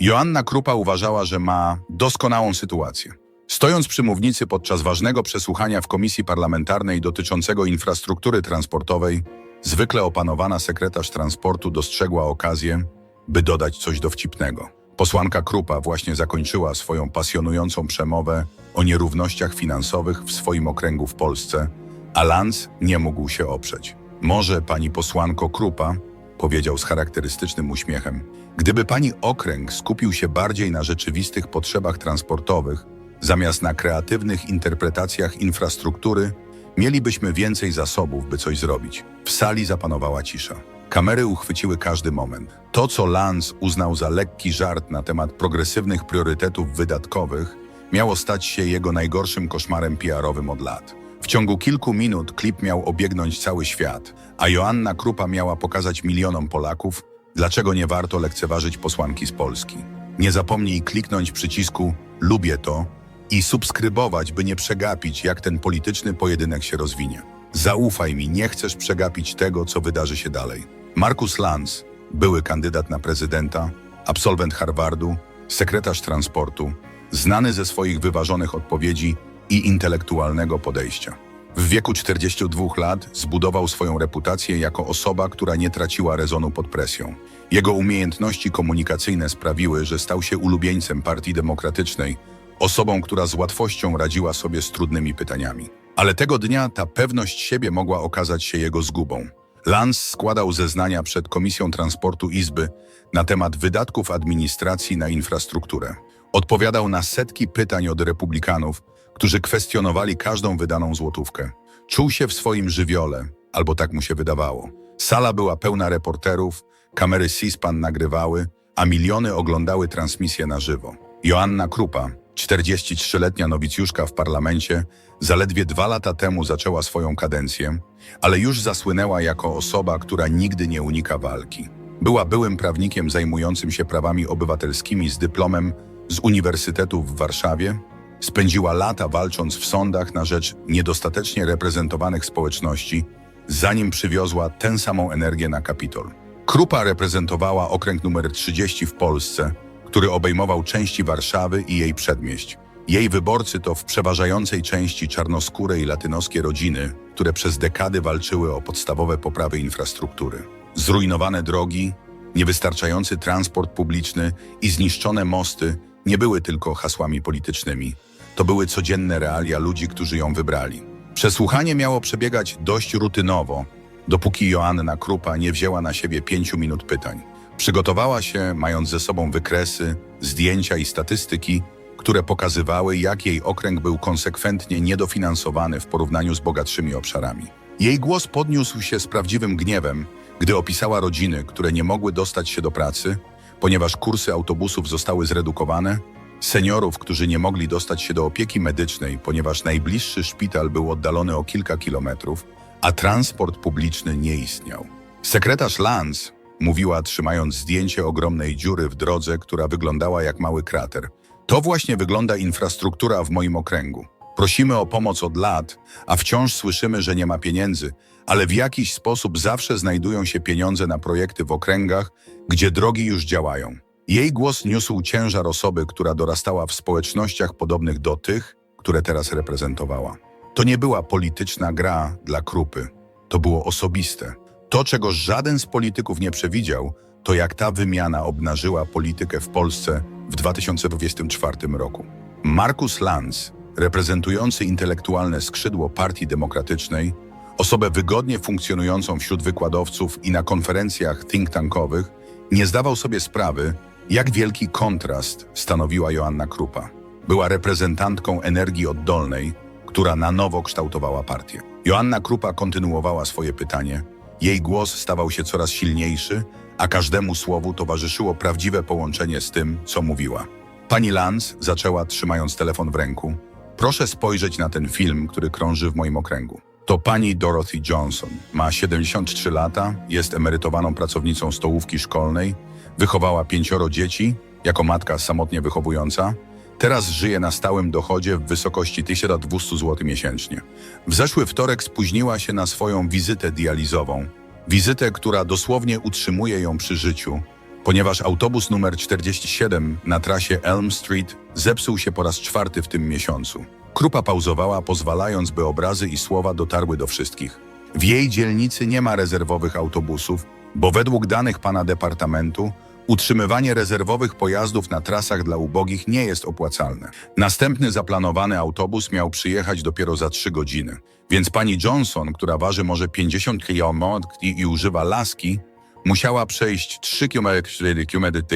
Joanna Krupa uważała, że ma doskonałą sytuację. Stojąc przy mównicy podczas ważnego przesłuchania w komisji parlamentarnej dotyczącego infrastruktury transportowej, zwykle opanowana sekretarz transportu dostrzegła okazję, by dodać coś dowcipnego. Posłanka Krupa właśnie zakończyła swoją pasjonującą przemowę o nierównościach finansowych w swoim okręgu w Polsce, a Lanz nie mógł się oprzeć. Może pani posłanko Krupa, powiedział z charakterystycznym uśmiechem, gdyby pani okręg skupił się bardziej na rzeczywistych potrzebach transportowych, zamiast na kreatywnych interpretacjach infrastruktury, mielibyśmy więcej zasobów, by coś zrobić. W sali zapanowała cisza. Kamery uchwyciły każdy moment. To, co Lanz uznał za lekki żart na temat progresywnych priorytetów wydatkowych, miało stać się jego najgorszym koszmarem PR-owym od lat. W ciągu kilku minut klip miał obiegnąć cały świat, a Joanna Krupa miała pokazać milionom Polaków, dlaczego nie warto lekceważyć posłanki z Polski. Nie zapomnij kliknąć przycisku Lubię to i subskrybować, by nie przegapić, jak ten polityczny pojedynek się rozwinie. Zaufaj mi, nie chcesz przegapić tego, co wydarzy się dalej. Markus Lanz, były kandydat na prezydenta, absolwent Harvardu, sekretarz transportu, znany ze swoich wyważonych odpowiedzi i intelektualnego podejścia. W wieku 42 lat zbudował swoją reputację jako osoba, która nie traciła rezonu pod presją. Jego umiejętności komunikacyjne sprawiły, że stał się ulubieńcem Partii Demokratycznej, osobą, która z łatwością radziła sobie z trudnymi pytaniami. Ale tego dnia ta pewność siebie mogła okazać się jego zgubą. Lanz składał zeznania przed Komisją Transportu Izby na temat wydatków administracji na infrastrukturę. Odpowiadał na setki pytań od republikanów, którzy kwestionowali każdą wydaną złotówkę. Czuł się w swoim żywiole, albo tak mu się wydawało. Sala była pełna reporterów, kamery C-SPAN nagrywały, a miliony oglądały transmisję na żywo. Joanna Krupa, 43-letnia nowicjuszka w parlamencie, zaledwie dwa lata temu zaczęła swoją kadencję, ale już zasłynęła jako osoba, która nigdy nie unika walki. Była byłym prawnikiem zajmującym się prawami obywatelskimi z dyplomem z Uniwersytetu w Warszawie, spędziła lata walcząc w sądach na rzecz niedostatecznie reprezentowanych społeczności, zanim przywiozła tę samą energię na Kapitol. Krupa reprezentowała okręg numer 30 w Polsce, który obejmował części Warszawy i jej przedmieść. Jej wyborcy to w przeważającej części czarnoskóre i latynoskie rodziny, które przez dekady walczyły o podstawowe poprawy infrastruktury. Zrujnowane drogi, niewystarczający transport publiczny i zniszczone mosty nie były tylko hasłami politycznymi. To były codzienne realia ludzi, którzy ją wybrali. Przesłuchanie miało przebiegać dość rutynowo, dopóki Joanna Krupa nie wzięła na siebie pięciu minut pytań. Przygotowała się, mając ze sobą wykresy, zdjęcia i statystyki, które pokazywały, jak jej okręg był konsekwentnie niedofinansowany w porównaniu z bogatszymi obszarami. Jej głos podniósł się z prawdziwym gniewem, gdy opisała rodziny, które nie mogły dostać się do pracy, ponieważ kursy autobusów zostały zredukowane, seniorów, którzy nie mogli dostać się do opieki medycznej, ponieważ najbliższy szpital był oddalony o kilka kilometrów, a transport publiczny nie istniał. Sekretarz Lanz mówiła, trzymając zdjęcie ogromnej dziury w drodze, która wyglądała jak mały krater. To właśnie wygląda infrastruktura w moim okręgu. Prosimy o pomoc od lat, a wciąż słyszymy, że nie ma pieniędzy, ale w jakiś sposób zawsze znajdują się pieniądze na projekty w okręgach, gdzie drogi już działają. Jej głos niósł ciężar osoby, która dorastała w społecznościach podobnych do tych, które teraz reprezentowała. To nie była polityczna gra dla Krupy, to było osobiste. To, czego żaden z polityków nie przewidział, to jak ta wymiana obnażyła politykę w Polsce w 2024 roku. Markus Lanz, reprezentujący intelektualne skrzydło Partii Demokratycznej, osobę wygodnie funkcjonującą wśród wykładowców i na konferencjach think tankowych, nie zdawał sobie sprawy, jak wielki kontrast stanowiła Joanna Krupa. Była reprezentantką energii oddolnej, która na nowo kształtowała partię. Joanna Krupa kontynuowała swoje pytanie. Jej głos stawał się coraz silniejszy, a każdemu słowu towarzyszyło prawdziwe połączenie z tym, co mówiła. Pani Lanz zaczęła, trzymając telefon w ręku. Proszę spojrzeć na ten film, który krąży w moim okręgu. To pani Dorothy Johnson. Ma 73 lata, jest emerytowaną pracownicą stołówki szkolnej, wychowała pięcioro dzieci, jako matka samotnie wychowująca. Teraz żyje na stałym dochodzie w wysokości 1200 zł miesięcznie. W zeszły wtorek spóźniła się na swoją wizytę dializową. Wizytę, która dosłownie utrzymuje ją przy życiu, ponieważ autobus numer 47 na trasie Elm Street zepsuł się po raz czwarty w tym miesiącu. Krupa pauzowała, pozwalając, by obrazy i słowa dotarły do wszystkich. W jej dzielnicy nie ma rezerwowych autobusów, bo według danych pana departamentu utrzymywanie rezerwowych pojazdów na trasach dla ubogich nie jest opłacalne. Następny zaplanowany autobus miał przyjechać dopiero za trzy godziny, więc pani Johnson, która waży może 50 km i, używa laski, musiała przejść 3 km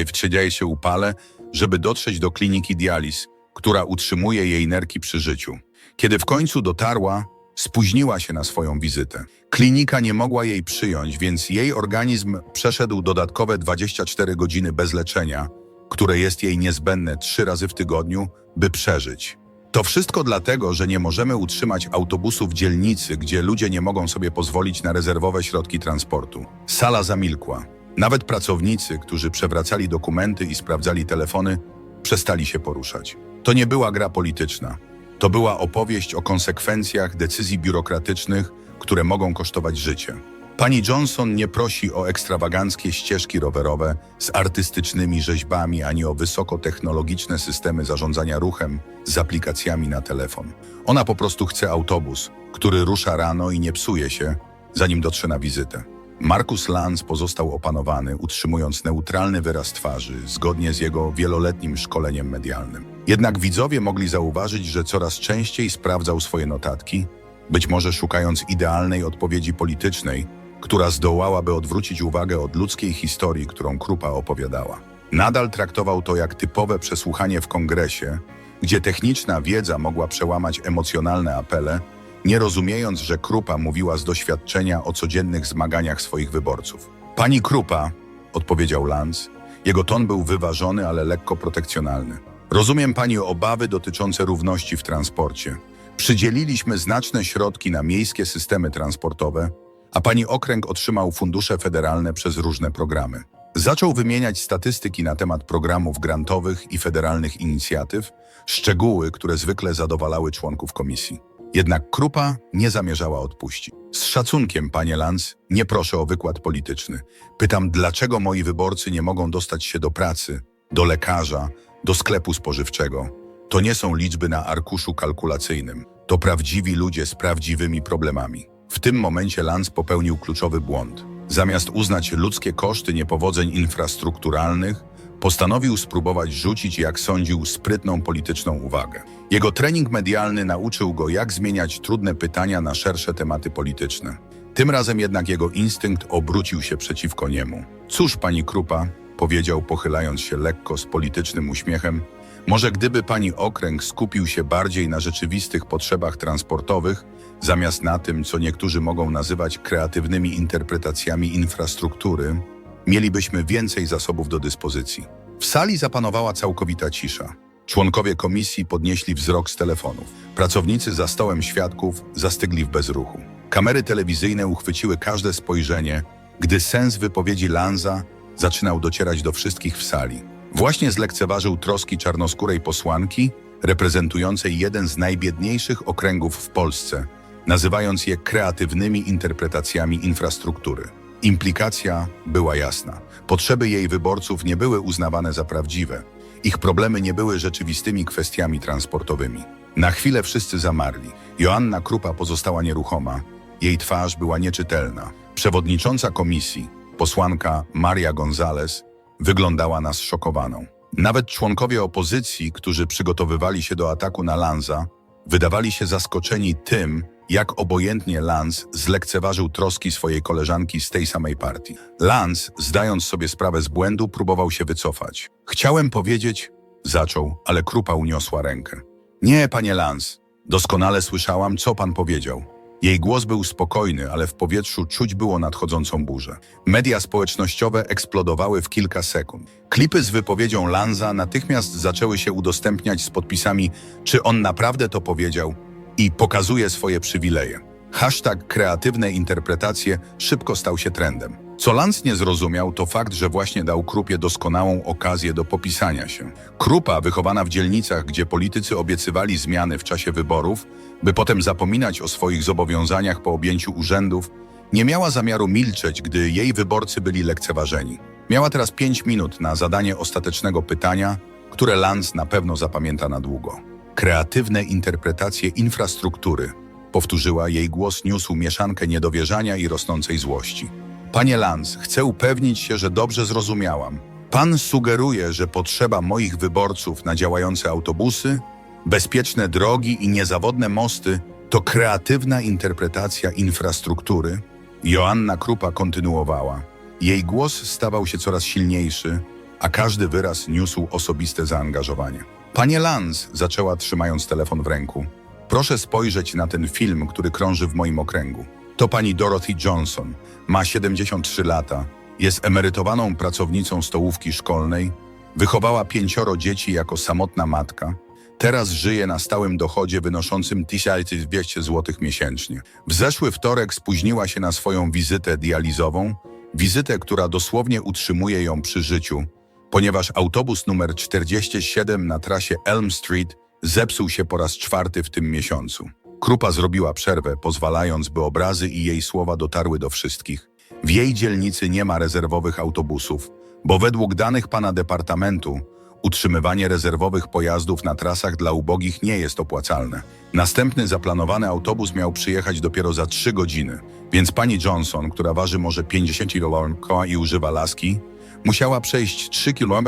w 30 upale, żeby dotrzeć do kliniki dializ, która utrzymuje jej nerki przy życiu. Kiedy w końcu dotarła, spóźniła się na swoją wizytę. Klinika nie mogła jej przyjąć, więc jej organizm przeszedł dodatkowe 24 godziny bez leczenia, które jest jej niezbędne trzy razy w tygodniu, by przeżyć. To wszystko dlatego, że nie możemy utrzymać autobusu w dzielnicy, gdzie ludzie nie mogą sobie pozwolić na rezerwowe środki transportu. Sala zamilkła. Nawet pracownicy, którzy przewracali dokumenty i sprawdzali telefony, przestali się poruszać. To nie była gra polityczna. To była opowieść o konsekwencjach decyzji biurokratycznych, które mogą kosztować życie. Pani Johnson nie prosi o ekstrawaganckie ścieżki rowerowe z artystycznymi rzeźbami ani o wysokotechnologiczne systemy zarządzania ruchem z aplikacjami na telefon. Ona po prostu chce autobus, który rusza rano i nie psuje się, zanim dotrze na wizytę. Markus Lanz pozostał opanowany, utrzymując neutralny wyraz twarzy, zgodnie z jego wieloletnim szkoleniem medialnym. Jednak widzowie mogli zauważyć, że coraz częściej sprawdzał swoje notatki, być może szukając idealnej odpowiedzi politycznej, która zdołałaby odwrócić uwagę od ludzkiej historii, którą Krupa opowiadała. Nadal traktował to jak typowe przesłuchanie w kongresie, gdzie techniczna wiedza mogła przełamać emocjonalne apele, nie rozumiejąc, że Krupa mówiła z doświadczenia o codziennych zmaganiach swoich wyborców. Pani Krupa, odpowiedział Lanz. Jego ton był wyważony, ale lekko protekcjonalny. Rozumiem pani obawy dotyczące równości w transporcie. Przydzieliliśmy znaczne środki na miejskie systemy transportowe, a pani okręg otrzymał fundusze federalne przez różne programy. Zaczął wymieniać statystyki na temat programów grantowych i federalnych inicjatyw, szczegóły, które zwykle zadowalały członków komisji. Jednak Krupa nie zamierzała odpuścić. Z szacunkiem, panie Lanz, nie proszę o wykład polityczny. Pytam, dlaczego moi wyborcy nie mogą dostać się do pracy, do lekarza, do sklepu spożywczego. To nie są liczby na arkuszu kalkulacyjnym. To prawdziwi ludzie z prawdziwymi problemami. W tym momencie Lanz popełnił kluczowy błąd. Zamiast uznać ludzkie koszty niepowodzeń infrastrukturalnych, postanowił spróbować rzucić, jak sądził, sprytną polityczną uwagę. Jego trening medialny nauczył go, jak zmieniać trudne pytania na szersze tematy polityczne. Tym razem jednak jego instynkt obrócił się przeciwko niemu. Cóż, pani Krupa, powiedział, pochylając się lekko z politycznym uśmiechem, może gdyby pani okręg skupił się bardziej na rzeczywistych potrzebach transportowych, zamiast na tym, co niektórzy mogą nazywać kreatywnymi interpretacjami infrastruktury, mielibyśmy więcej zasobów do dyspozycji. W sali zapanowała całkowita cisza. Członkowie komisji podnieśli wzrok z telefonów. Pracownicy za stołem świadków zastygli w bezruchu. Kamery telewizyjne uchwyciły każde spojrzenie, gdy sens wypowiedzi Lanza zaczynał docierać do wszystkich w sali. Właśnie zlekceważył troski czarnoskórej posłanki, reprezentującej jeden z najbiedniejszych okręgów w Polsce, nazywając je kreatywnymi interpretacjami infrastruktury. Implikacja była jasna. Potrzeby jej wyborców nie były uznawane za prawdziwe. Ich problemy nie były rzeczywistymi kwestiami transportowymi. Na chwilę wszyscy zamarli. Joanna Krupa pozostała nieruchoma. Jej twarz była nieczytelna. Przewodnicząca komisji, posłanka Maria González, wyglądała na zszokowaną. Nawet członkowie opozycji, którzy przygotowywali się do ataku na Lanza, wydawali się zaskoczeni tym, jak obojętnie Lanz zlekceważył troski swojej koleżanki z tej samej partii. Lanz, zdając sobie sprawę z błędu, próbował się wycofać. Chciałem powiedzieć, zaczął, ale Krupa uniosła rękę. Nie, panie Lanz, doskonale słyszałam, co pan powiedział. Jej głos był spokojny, ale w powietrzu czuć było nadchodzącą burzę. Media społecznościowe eksplodowały w kilka sekund. Klipy z wypowiedzią Lanza natychmiast zaczęły się udostępniać z podpisami, czy on naprawdę to powiedział i pokazuje swoje przywileje. Hashtag kreatywne interpretacje szybko stał się trendem. Co Lanz nie zrozumiał, to fakt, że właśnie dał Krupie doskonałą okazję do popisania się. Krupa, wychowana w dzielnicach, gdzie politycy obiecywali zmiany w czasie wyborów, by potem zapominać o swoich zobowiązaniach po objęciu urzędów, Nie miała zamiaru milczeć, gdy jej wyborcy byli lekceważeni. Miała teraz pięć minut na zadanie ostatecznego pytania, które Lance na pewno zapamięta na długo. Kreatywne interpretacje infrastruktury. Powtórzyła, jej głos niósł mieszankę niedowierzania i rosnącej złości. Panie Lance, chcę upewnić się, że dobrze zrozumiałam. Pan sugeruje, że potrzeba moich wyborców na działające autobusy, bezpieczne drogi i niezawodne mosty to kreatywna interpretacja infrastruktury. Joanna Krupa kontynuowała. Jej głos stawał się coraz silniejszy, a każdy wyraz niósł osobiste zaangażowanie. Panie Lance, zaczęła trzymając telefon w ręku. Proszę spojrzeć na ten film, który krąży w moim okręgu. To pani Dorothy Johnson. Ma 73 lata. Jest emerytowaną pracownicą stołówki szkolnej. Wychowała pięcioro dzieci jako samotna matka. Teraz żyje na stałym dochodzie wynoszącym 1200 zł miesięcznie. W zeszły wtorek spóźniła się na swoją wizytę dializową, wizytę, która dosłownie utrzymuje ją przy życiu, ponieważ autobus numer 47 na trasie Elm Street zepsuł się po raz czwarty w tym miesiącu. Krupa zrobiła przerwę, pozwalając, by obrazy i jej słowa dotarły do wszystkich. W jej dzielnicy nie ma rezerwowych autobusów, bo według danych pana departamentu utrzymywanie rezerwowych pojazdów na trasach dla ubogich nie jest opłacalne. Następny zaplanowany autobus miał przyjechać dopiero za 3 godziny, więc pani Johnson, która waży może 50 kg i używa laski, musiała przejść 3 km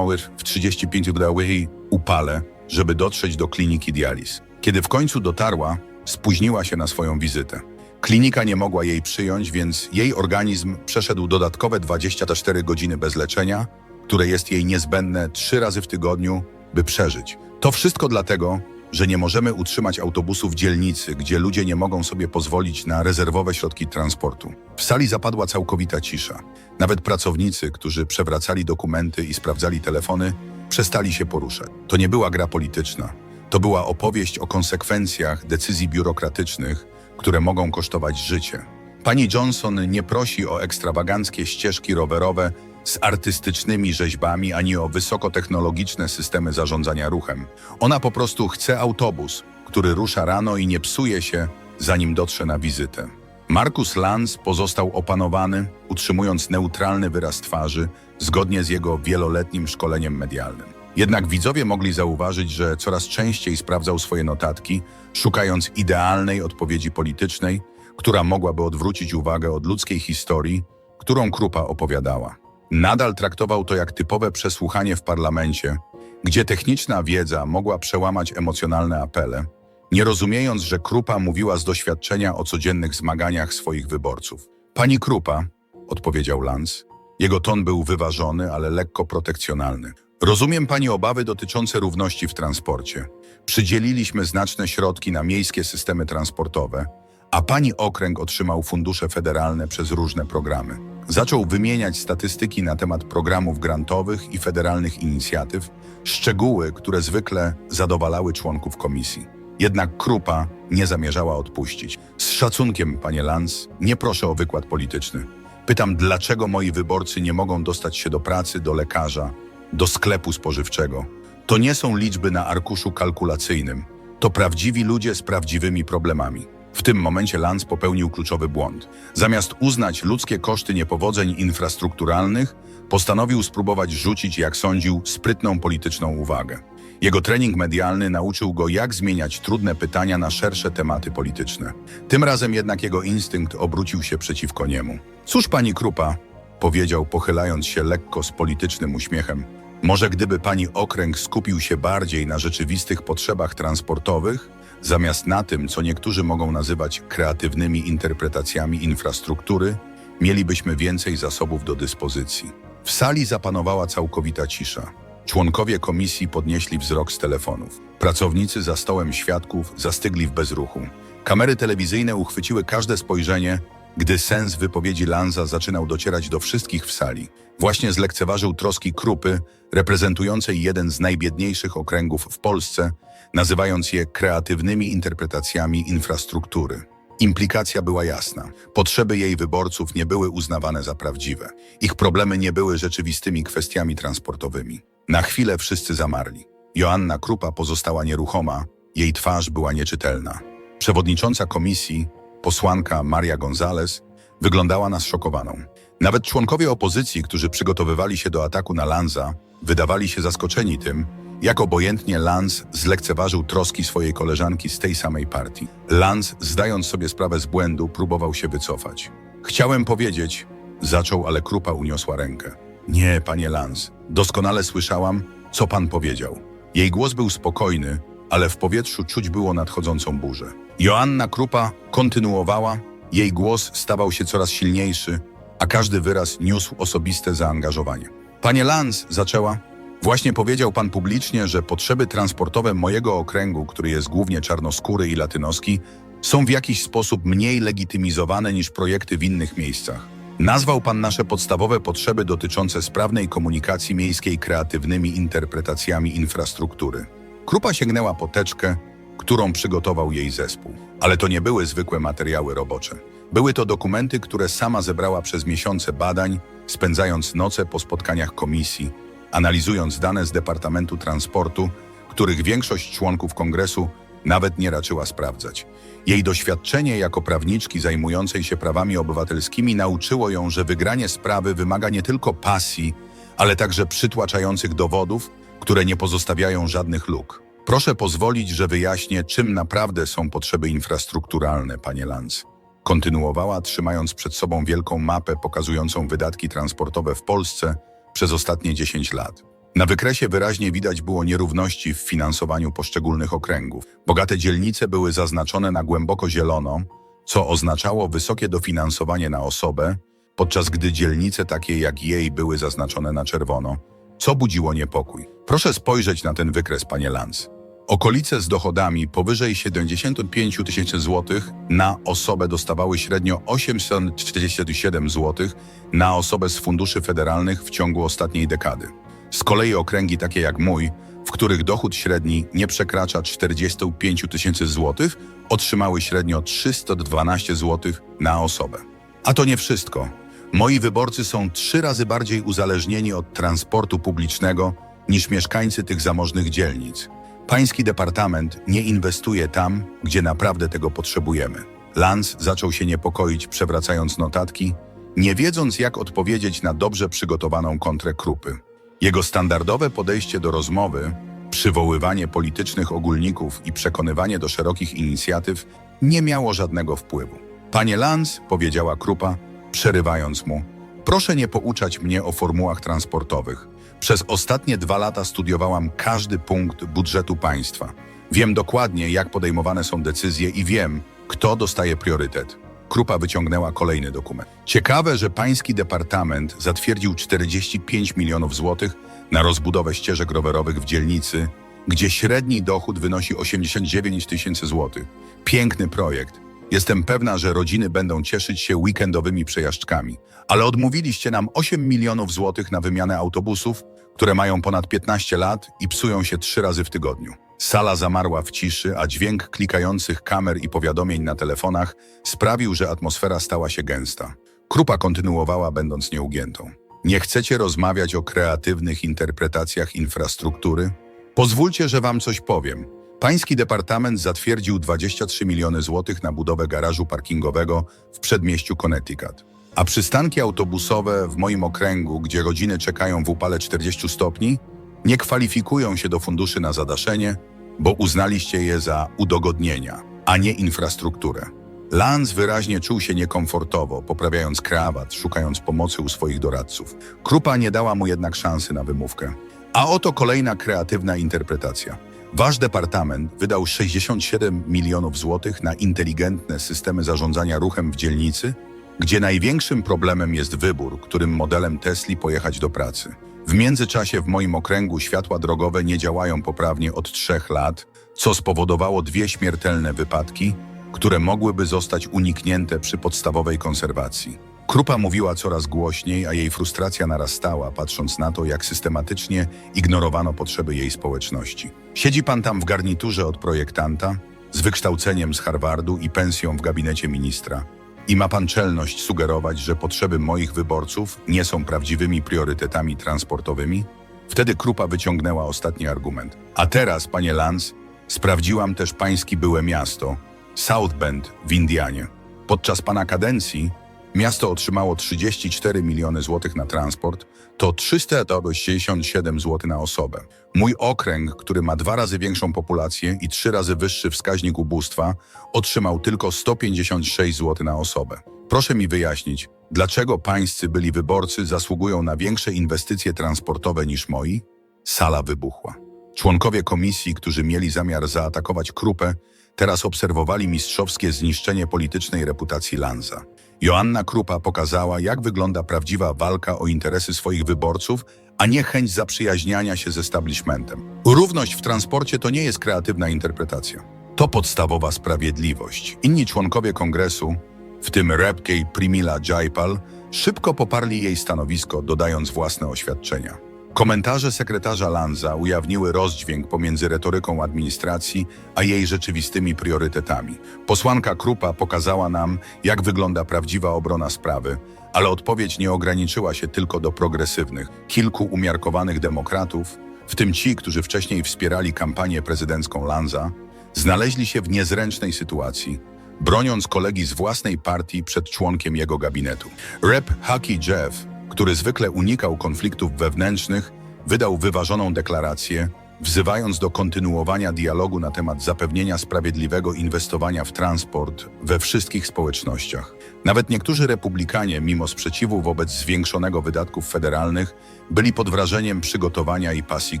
w 35 dni upale, żeby dotrzeć do kliniki dializ. Kiedy w końcu dotarła, spóźniła się na swoją wizytę. Klinika nie mogła jej przyjąć, więc jej organizm przeszedł dodatkowe 24 godziny bez leczenia, które jest jej niezbędne trzy razy w tygodniu, by przeżyć. To wszystko dlatego, że nie możemy utrzymać autobusu w dzielnicy, gdzie ludzie nie mogą sobie pozwolić na rezerwowe środki transportu. W sali zapadła całkowita cisza. Nawet pracownicy, którzy przewracali dokumenty i sprawdzali telefony, przestali się poruszać. To nie była gra polityczna. To była opowieść o konsekwencjach decyzji biurokratycznych, które mogą kosztować życie. Pani Johnson nie prosi o ekstrawaganckie ścieżki rowerowe z artystycznymi rzeźbami ani o wysokotechnologiczne systemy zarządzania ruchem. Ona po prostu chce autobus, który rusza rano i nie psuje się, zanim dotrze na wizytę. Markus Lanz pozostał opanowany, utrzymując neutralny wyraz twarzy, zgodnie z jego wieloletnim szkoleniem medialnym. Jednak widzowie mogli zauważyć, że coraz częściej sprawdzał swoje notatki, szukając idealnej odpowiedzi politycznej, która mogłaby odwrócić uwagę od ludzkiej historii, którą Krupa opowiadała. Nadal traktował to jak typowe przesłuchanie w parlamencie, gdzie techniczna wiedza mogła przełamać emocjonalne apele, nie rozumiejąc, że Krupa mówiła z doświadczenia o codziennych zmaganiach swoich wyborców. Pani Krupa, odpowiedział Lance. Jego ton był wyważony, ale lekko protekcjonalny. Rozumiem pani obawy dotyczące równości w transporcie. Przydzieliliśmy znaczne środki na miejskie systemy transportowe, a pani okręg otrzymał fundusze federalne przez różne programy. Zaczął wymieniać statystyki na temat programów grantowych i federalnych inicjatyw, szczegóły, które zwykle zadowalały członków komisji. Jednak Krupa nie zamierzała odpuścić. Z szacunkiem, panie Lanz, nie proszę o wykład polityczny. Pytam, dlaczego moi wyborcy nie mogą dostać się do pracy, do lekarza, do sklepu spożywczego. To nie są liczby na arkuszu kalkulacyjnym. To prawdziwi ludzie z prawdziwymi problemami. W tym momencie Lanz popełnił kluczowy błąd. Zamiast uznać ludzkie koszty niepowodzeń infrastrukturalnych, postanowił spróbować rzucić, jak sądził, sprytną polityczną uwagę. Jego trening medialny nauczył go, jak zmieniać trudne pytania na szersze tematy polityczne. Tym razem jednak jego instynkt obrócił się przeciwko niemu. Cóż, pani Krupa, powiedział, pochylając się lekko z politycznym uśmiechem. Może gdyby pani okręg skupił się bardziej na rzeczywistych potrzebach transportowych, zamiast na tym, co niektórzy mogą nazywać kreatywnymi interpretacjami infrastruktury, mielibyśmy więcej zasobów do dyspozycji. W sali zapanowała całkowita cisza. Członkowie komisji podnieśli wzrok z telefonów. Pracownicy za stołem świadków zastygli w bezruchu. Kamery telewizyjne uchwyciły każde spojrzenie, gdy sens wypowiedzi Lanza zaczynał docierać do wszystkich w sali. Właśnie zlekceważył troski Krupy, reprezentującej jeden z najbiedniejszych okręgów w Polsce, nazywając je kreatywnymi interpretacjami infrastruktury. Implikacja była jasna. Potrzeby jej wyborców nie były uznawane za prawdziwe. Ich problemy nie były rzeczywistymi kwestiami transportowymi. Na chwilę wszyscy zamarli. Joanna Krupa pozostała nieruchoma, jej twarz była nieczytelna. Przewodnicząca komisji, posłanka Maria González, Wyglądała na zszokowaną. Nawet członkowie opozycji, którzy przygotowywali się do ataku na Lanza, wydawali się zaskoczeni tym, jak obojętnie Lanz zlekceważył troski swojej koleżanki z tej samej partii. Lanz, zdając sobie sprawę z błędu, próbował się wycofać. Chciałem powiedzieć, zaczął, ale Krupa uniosła rękę. Nie, panie Lanz, doskonale słyszałam, co pan powiedział. Jej głos był spokojny, ale w powietrzu czuć było nadchodzącą burzę. Joanna Krupa kontynuowała, jej głos stawał się coraz silniejszy, a każdy wyraz niósł osobiste zaangażowanie. Panie Lanz, zaczęła, właśnie powiedział pan publicznie, że potrzeby transportowe mojego okręgu, który jest głównie czarnoskóry i latynoski, są w jakiś sposób mniej legitymizowane niż projekty w innych miejscach. Nazwał pan nasze podstawowe potrzeby dotyczące sprawnej komunikacji miejskiej kreatywnymi interpretacjami infrastruktury. Krupa sięgnęła po teczkę, którą przygotował jej zespół. Ale to nie były zwykłe materiały robocze. Były to dokumenty, które sama zebrała przez miesiące badań, spędzając noce po spotkaniach komisji, analizując dane z Departamentu Transportu, których większość członków kongresu nawet nie raczyła sprawdzać. Jej doświadczenie jako prawniczki zajmującej się prawami obywatelskimi nauczyło ją, że wygranie sprawy wymaga nie tylko pasji, ale także przytłaczających dowodów, które nie pozostawiają żadnych luk. Proszę pozwolić, że wyjaśnię, czym naprawdę są potrzeby infrastrukturalne, panie Lanz. Kontynuowała, trzymając przed sobą wielką mapę pokazującą wydatki transportowe w Polsce przez ostatnie 10 lat. Na wykresie wyraźnie widać było nierówności w finansowaniu poszczególnych okręgów. Bogate dzielnice były zaznaczone na głęboko zielono, co oznaczało wysokie dofinansowanie na osobę, podczas gdy dzielnice takie jak jej były zaznaczone na czerwono, co budziło niepokój. Proszę spojrzeć na ten wykres, panie Lanz. Okolice z dochodami powyżej 75 tysięcy złotych na osobę dostawały średnio 847 złotych na osobę z funduszy federalnych w ciągu ostatniej dekady. Z kolei okręgi takie jak mój, w których dochód średni nie przekracza 45 tysięcy złotych, otrzymały średnio 312 złotych na osobę. A to nie wszystko. Moi wyborcy są trzy razy bardziej uzależnieni od transportu publicznego niż mieszkańcy tych zamożnych dzielnic. Pański departament nie inwestuje tam, gdzie naprawdę tego potrzebujemy. Lance zaczął się niepokoić, przewracając notatki, nie wiedząc jak odpowiedzieć na dobrze przygotowaną kontrę Krupy. Jego standardowe podejście do rozmowy, przywoływanie politycznych ogólników i przekonywanie do szerokich inicjatyw nie miało żadnego wpływu. Panie Lance, powiedziała Krupa, przerywając mu, proszę nie pouczać mnie o formułach transportowych. Przez ostatnie dwa lata studiowałam każdy punkt budżetu państwa. Wiem dokładnie, jak podejmowane są decyzje i wiem, kto dostaje priorytet. Krupa wyciągnęła kolejny dokument. Ciekawe, że pański departament zatwierdził 45 milionów złotych na rozbudowę ścieżek rowerowych w dzielnicy, gdzie średni dochód wynosi 89 tysięcy złotych. Piękny projekt. Jestem pewna, że rodziny będą cieszyć się weekendowymi przejażdżkami. Ale odmówiliście nam 8 milionów złotych na wymianę autobusów, które mają ponad 15 lat i psują się trzy razy w tygodniu. Sala zamarła w ciszy, a dźwięk klikających kamer i powiadomień na telefonach sprawił, że atmosfera stała się gęsta. Krupa kontynuowała, będąc nieugiętą. Nie chcecie rozmawiać o kreatywnych interpretacjach infrastruktury? Pozwólcie, że wam coś powiem. Pański departament zatwierdził 23 miliony złotych na budowę garażu parkingowego w przedmieściu Connecticut. A przystanki autobusowe w moim okręgu, gdzie rodziny czekają w upale 40 stopni, nie kwalifikują się do funduszy na zadaszenie, bo uznaliście je za udogodnienia, a nie infrastrukturę. Lance wyraźnie czuł się niekomfortowo, poprawiając krawat, szukając pomocy u swoich doradców. Krupa nie dała mu jednak szansy na wymówkę. A oto kolejna kreatywna interpretacja. Wasz departament wydał 67 milionów złotych na inteligentne systemy zarządzania ruchem w dzielnicy, gdzie największym problemem jest wybór, którym modelem Tesli pojechać do pracy. W międzyczasie w moim okręgu światła drogowe nie działają poprawnie od trzech lat, co spowodowało dwie śmiertelne wypadki, które mogłyby zostać uniknięte przy podstawowej konserwacji. Krupa mówiła coraz głośniej, a jej frustracja narastała, patrząc na to, jak systematycznie ignorowano potrzeby jej społeczności. Siedzi pan tam w garniturze od projektanta, z wykształceniem z Harvardu i pensją w gabinecie ministra. I ma pan czelność sugerować, że potrzeby moich wyborców nie są prawdziwymi priorytetami transportowymi? Wtedy Krupa wyciągnęła ostatni argument. A teraz, panie Lance, sprawdziłam też pański byłe miasto, South Bend w Indianie. Podczas pana kadencji Miasto otrzymało 34 miliony złotych na transport, to 367 zł na osobę. Mój okręg, który ma dwa razy większą populację i trzy razy wyższy wskaźnik ubóstwa, otrzymał tylko 156 zł na osobę. Proszę mi wyjaśnić, dlaczego pańscy byli wyborcy zasługują na większe inwestycje transportowe niż moi? Sala wybuchła. Członkowie komisji, którzy mieli zamiar zaatakować Krupę, teraz obserwowali mistrzowskie zniszczenie politycznej reputacji Lanza. Joanna Krupa pokazała, jak wygląda prawdziwa walka o interesy swoich wyborców, a nie chęć zaprzyjaźniania się z establishmentem. Równość w transporcie to nie jest kreatywna interpretacja. To podstawowa sprawiedliwość. Inni członkowie kongresu, w tym Repkej Primila Jaipal, szybko poparli jej stanowisko, dodając własne oświadczenia. Komentarze sekretarza Lanza ujawniły rozdźwięk pomiędzy retoryką administracji a jej rzeczywistymi priorytetami. Posłanka Krupa pokazała nam, jak wygląda prawdziwa obrona sprawy, ale odpowiedź nie ograniczyła się tylko do progresywnych. Kilku umiarkowanych demokratów, w tym ci, którzy wcześniej wspierali kampanię prezydencką Lanza, znaleźli się w niezręcznej sytuacji, broniąc kolegi z własnej partii przed członkiem jego gabinetu. Rep Haki Jeff, który zwykle unikał konfliktów wewnętrznych, wydał wyważoną deklarację, wzywając do kontynuowania dialogu na temat zapewnienia sprawiedliwego inwestowania w transport we wszystkich społecznościach. Nawet niektórzy republikanie, mimo sprzeciwu wobec zwiększonego wydatków federalnych, byli pod wrażeniem przygotowania i pasji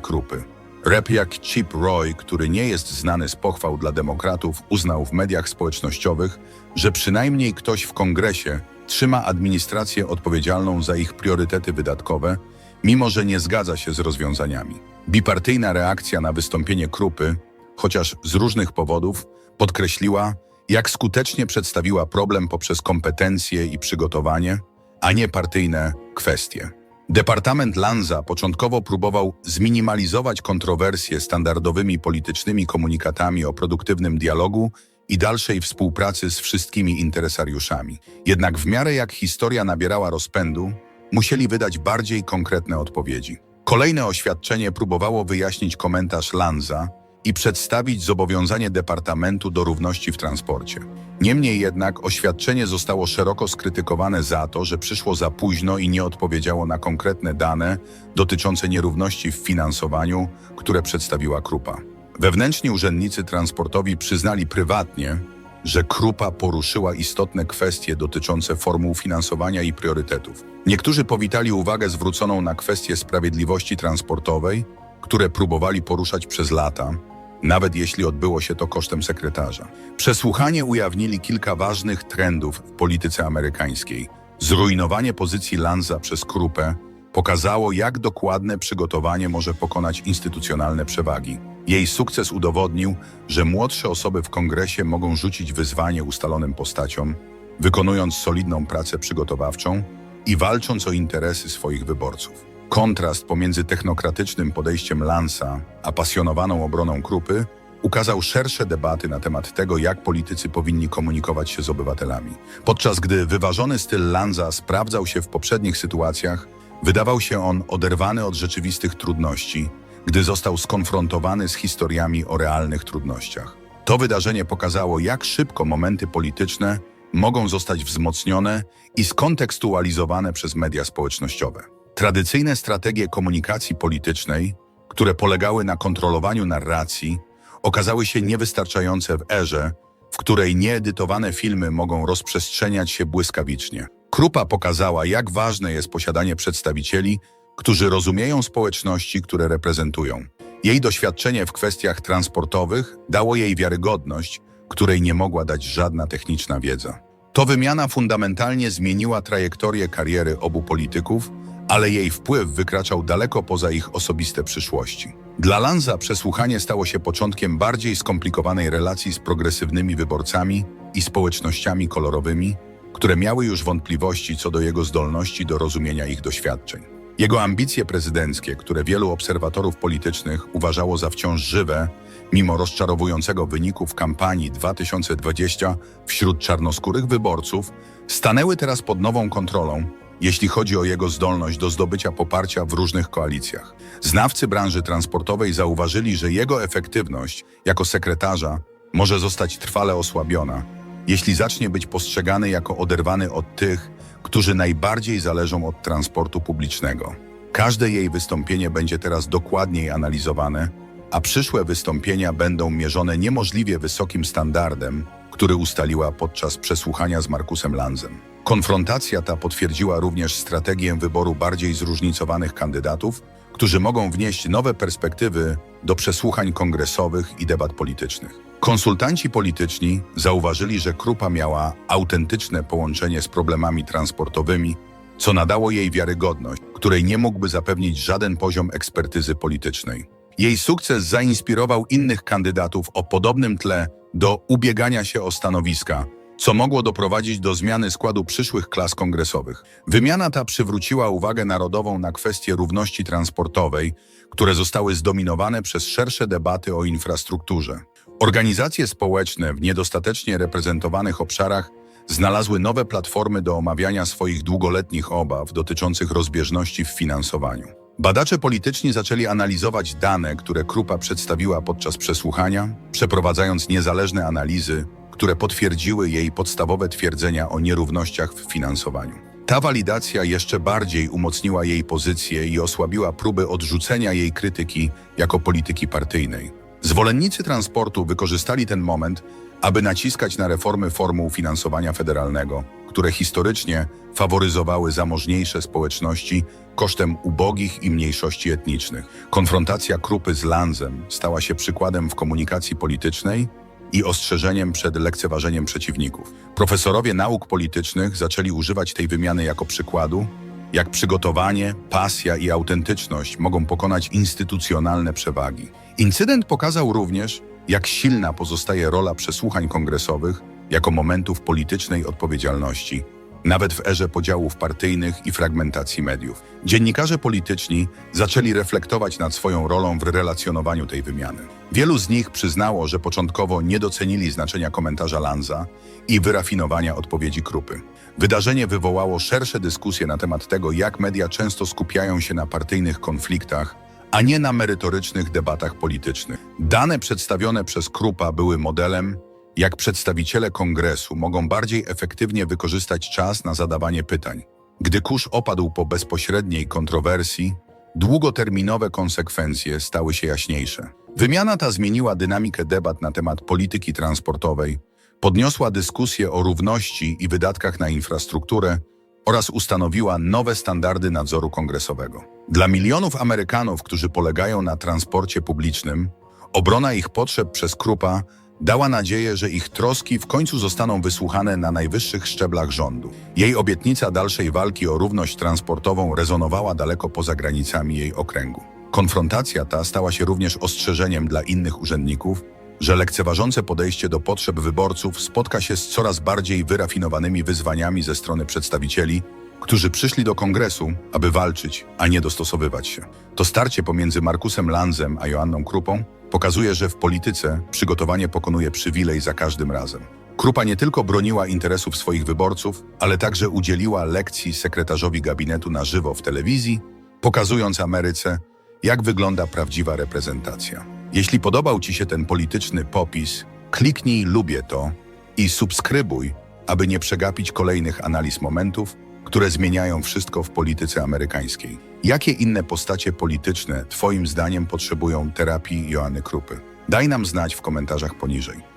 Krupy. Rep jak Chip Roy, który nie jest znany z pochwał dla demokratów, uznał w mediach społecznościowych, że przynajmniej ktoś w kongresie trzyma administrację odpowiedzialną za ich priorytety wydatkowe, mimo że nie zgadza się z rozwiązaniami. Bipartyjna reakcja na wystąpienie Krupy, chociaż z różnych powodów, podkreśliła, jak skutecznie przedstawiła problem poprzez kompetencje i przygotowanie, a nie partyjne kwestie. Departament Lanza początkowo próbował zminimalizować kontrowersje standardowymi politycznymi komunikatami o produktywnym dialogu i dalszej współpracy z wszystkimi interesariuszami. Jednak w miarę jak historia nabierała rozpędu, musieli wydać bardziej konkretne odpowiedzi. Kolejne oświadczenie próbowało wyjaśnić komentarz Lanza i przedstawić zobowiązanie Departamentu do równości w transporcie. Niemniej jednak oświadczenie zostało szeroko skrytykowane za to, że przyszło za późno i nie odpowiedziało na konkretne dane dotyczące nierówności w finansowaniu, które przedstawiła Krupa. Wewnętrzni urzędnicy transportowi przyznali prywatnie, że Krupa poruszyła istotne kwestie dotyczące formuł finansowania i priorytetów. Niektórzy powitali uwagę zwróconą na kwestie sprawiedliwości transportowej, które próbowali poruszać przez lata, nawet jeśli odbyło się to kosztem sekretarza. Przesłuchanie ujawnili kilka ważnych trendów w polityce amerykańskiej. Zrujnowanie pozycji Lanza przez Krupę pokazało, jak dokładne przygotowanie może pokonać instytucjonalne przewagi. Jej sukces udowodnił, że młodsze osoby w kongresie mogą rzucić wyzwanie ustalonym postaciom, wykonując solidną pracę przygotowawczą i walcząc o interesy swoich wyborców. Kontrast pomiędzy technokratycznym podejściem Lansa a pasjonowaną obroną Krupy ukazał szersze debaty na temat tego, jak politycy powinni komunikować się z obywatelami. Podczas gdy wyważony styl Lanza sprawdzał się w poprzednich sytuacjach, wydawał się on oderwany od rzeczywistych trudności, gdy został skonfrontowany z historiami o realnych trudnościach. To wydarzenie pokazało, jak szybko momenty polityczne mogą zostać wzmocnione i skontekstualizowane przez media społecznościowe. Tradycyjne strategie komunikacji politycznej, które polegały na kontrolowaniu narracji, okazały się niewystarczające w erze, w której nieedytowane filmy mogą rozprzestrzeniać się błyskawicznie. Krupa pokazała, jak ważne jest posiadanie przedstawicieli, którzy rozumieją społeczności, które reprezentują. Jej doświadczenie w kwestiach transportowych dało jej wiarygodność, której nie mogła dać żadna techniczna wiedza. To wymiana fundamentalnie zmieniła trajektorię kariery obu polityków, ale jej wpływ wykraczał daleko poza ich osobiste przyszłości. Dla Lanza przesłuchanie stało się początkiem bardziej skomplikowanej relacji z progresywnymi wyborcami i społecznościami kolorowymi, które miały już wątpliwości co do jego zdolności do rozumienia ich doświadczeń. Jego ambicje prezydenckie, które wielu obserwatorów politycznych uważało za wciąż żywe, mimo rozczarowującego wyniku w kampanii 2020 wśród czarnoskórych wyborców, stanęły teraz pod nową kontrolą, jeśli chodzi o jego zdolność do zdobycia poparcia w różnych koalicjach. Znawcy branży transportowej zauważyli, że jego efektywność jako sekretarza może zostać trwale osłabiona, jeśli zacznie być postrzegany jako oderwany od tych, którzy najbardziej zależą od transportu publicznego. Każde jej wystąpienie będzie teraz dokładniej analizowane, a przyszłe wystąpienia będą mierzone niemożliwie wysokim standardem, który ustaliła podczas przesłuchania z Markusem Lanzem. Konfrontacja ta potwierdziła również strategię wyboru bardziej zróżnicowanych kandydatów, którzy mogą wnieść nowe perspektywy do przesłuchań kongresowych i debat politycznych. Konsultanci polityczni zauważyli, że Krupa miała autentyczne połączenie z problemami transportowymi, co nadało jej wiarygodność, której nie mógłby zapewnić żaden poziom ekspertyzy politycznej. Jej sukces zainspirował innych kandydatów o podobnym tle do ubiegania się o stanowiska, co mogło doprowadzić do zmiany składu przyszłych klas kongresowych. Wymiana ta przywróciła uwagę narodową na kwestie równości transportowej, które zostały zdominowane przez szersze debaty o infrastrukturze. Organizacje społeczne w niedostatecznie reprezentowanych obszarach znalazły nowe platformy do omawiania swoich długoletnich obaw dotyczących rozbieżności w finansowaniu. Badacze polityczni zaczęli analizować dane, które Krupa przedstawiła podczas przesłuchania, przeprowadzając niezależne analizy, które potwierdziły jej podstawowe twierdzenia o nierównościach w finansowaniu. Ta walidacja jeszcze bardziej umocniła jej pozycję i osłabiła próby odrzucenia jej krytyki jako polityki partyjnej. Zwolennicy transportu wykorzystali ten moment, aby naciskać na reformy formuł finansowania federalnego, które historycznie faworyzowały zamożniejsze społeczności kosztem ubogich i mniejszości etnicznych. Konfrontacja Krupy z Lanzem stała się przykładem w komunikacji politycznej i ostrzeżeniem przed lekceważeniem przeciwników. Profesorowie nauk politycznych zaczęli używać tej wymiany jako przykładu, jak przygotowanie, pasja i autentyczność mogą pokonać instytucjonalne przewagi. Incydent pokazał również, jak silna pozostaje rola przesłuchań kongresowych jako momentów politycznej odpowiedzialności, nawet w erze podziałów partyjnych i fragmentacji mediów. Dziennikarze polityczni zaczęli reflektować nad swoją rolą w relacjonowaniu tej wymiany. Wielu z nich przyznało, że początkowo nie docenili znaczenia komentarza Lanza i wyrafinowania odpowiedzi Krupy. Wydarzenie wywołało szersze dyskusje na temat tego, jak media często skupiają się na partyjnych konfliktach, a nie na merytorycznych debatach politycznych. Dane przedstawione przez Krupa były modelem, jak przedstawiciele kongresu mogą bardziej efektywnie wykorzystać czas na zadawanie pytań. Gdy kurz opadł po bezpośredniej kontrowersji, długoterminowe konsekwencje stały się jaśniejsze. Wymiana ta zmieniła dynamikę debat na temat polityki transportowej, podniosła dyskusję o równości i wydatkach na infrastrukturę oraz ustanowiła nowe standardy nadzoru kongresowego. Dla milionów Amerykanów, którzy polegają na transporcie publicznym, obrona ich potrzeb przez Krupa dała nadzieję, że ich troski w końcu zostaną wysłuchane na najwyższych szczeblach rządu. Jej obietnica dalszej walki o równość transportową rezonowała daleko poza granicami jej okręgu. Konfrontacja ta stała się również ostrzeżeniem dla innych urzędników, że lekceważące podejście do potrzeb wyborców spotka się z coraz bardziej wyrafinowanymi wyzwaniami ze strony przedstawicieli, którzy przyszli do kongresu, aby walczyć, a nie dostosowywać się. To starcie pomiędzy Markusem Lanzem a Joanną Krupą pokazuje, że w polityce przygotowanie pokonuje przywilej za każdym razem. Krupa nie tylko broniła interesów swoich wyborców, ale także udzieliła lekcji sekretarzowi gabinetu na żywo w telewizji, pokazując Ameryce, jak wygląda prawdziwa reprezentacja. Jeśli podobał Ci się ten polityczny popis, kliknij lubię to i subskrybuj, aby nie przegapić kolejnych analiz momentów, które zmieniają wszystko w polityce amerykańskiej. Jakie inne postacie polityczne Twoim zdaniem potrzebują terapii Joanny Krupy? Daj nam znać w komentarzach poniżej.